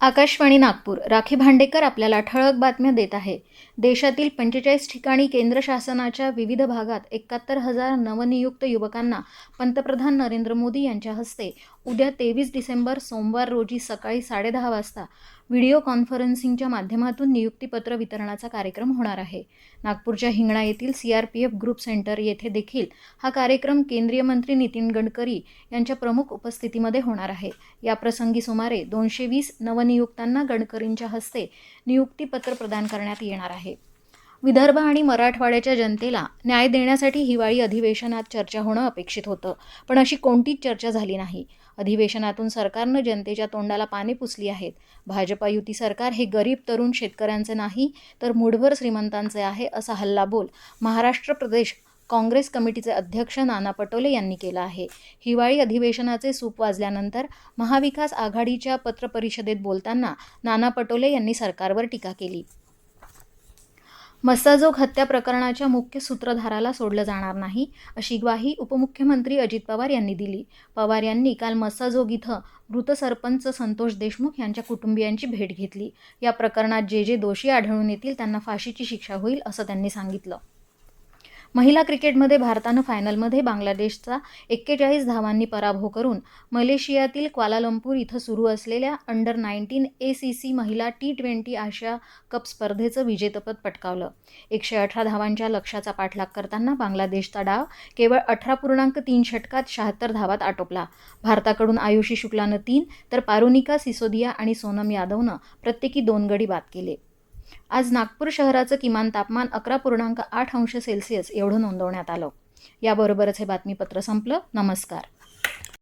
आकाशवाणी नागपूर. राखी भांडेकर आपल्याला ठळक बातम्या देत आहे. देशातील पंचेचाळीस ठिकाणी केंद्र शासनाच्या विविध भागात एकाहत्तर हजार नवनियुक्त युवकांना पंतप्रधान नरेंद्र मोदी यांच्या हस्ते उद्या तेवीस डिसेंबर सोमवार रोजी सकाळी साडेदहा वाजता व्हिडिओ कॉन्फरन्सिंगच्या माध्यमातून नियुक्तीपत्र वितरणाचा कार्यक्रम होणार आहे. नागपूरच्या हिंगणा येथील C R P F group centre येथे देखील हा कार्यक्रम केंद्रीय मंत्री नितीन गडकरी यांच्या प्रमुख उपस्थितीमध्ये होणार आहे. याप्रसंगी सुमारे दोनशे वीस नवनियुक्तांना गडकरींच्या हस्ते नियुक्तीपत्र प्रदान करण्यात येणार आहे. विदर्भ आणि मराठवाड्याच्या जनतेला न्याय देण्यासाठी हिवाळी अधिवेशनात चर्चा होणं अपेक्षित होतं. पण अशी कोणतीच चर्चा झाली नाही. अधिवेशनातून सरकारनं जनतेच्या तोंडाला पाने पुसली आहेत. भाजपा युती सरकार हे गरीब तरुण शेतकऱ्यांचे नाही तर मुठभर श्रीमंतांचे आहे असा हल्लाबोल महाराष्ट्र प्रदेश काँग्रेस कमिटीचे अध्यक्ष नाना पटोले यांनी केला आहे. हिवाळी अधिवेशनाचे सूप वाजल्यानंतर महाविकास आघाडीच्या पत्रपरिषदेत बोलताना नाना पटोले यांनी सरकारवर टीका केली. मस्साजोग हत्या प्रकरणाच्या मुख्य सूत्रधाराला सोडलं जाणार नाही अशी ग्वाही उपमुख्यमंत्री अजित पवार यांनी दिली. पवार यांनी काल मस्साजोग इथं मृत सरपंच संतोष देशमुख यांच्या कुटुंबियांची भेट घेतली. या प्रकरणात जे जे दोषी आढळून येतील त्यांना फाशीची शिक्षा होईल असं त्यांनी सांगितलं. महिला क्रिकेटमध्ये भारतानं फायनलमध्ये बांगलादेशचा एक्केचाळीस धावांनी पराभव करून मलेशियातील क्वालालंपूर इथं सुरू असलेल्या under nineteen A C C महिला टी ट्वेंटी आशिया कप स्पर्धेचं विजेतपद पटकावलं. एकशे अठरा धावांच्या लक्ष्याचा पाठलाग करताना बांगलादेशचा डाव केवळ अठरा पूर्णांक तीन षटकात शहात्तर धावात आटोपला. भारताकडून आयुषी शुक्लानं तीन तर पारुनिका सिसोदिया आणि सोनम यादवनं प्रत्येकी दोन गडी बाद केले. आज नागपूर शहराचं किमान तापमान अकरा पूर्णांक आठ अंश सेल्सिअस एवढं नोंदवण्यात आलं. याबरोबरच हे बातमीपत्र संपलं. नमस्कार.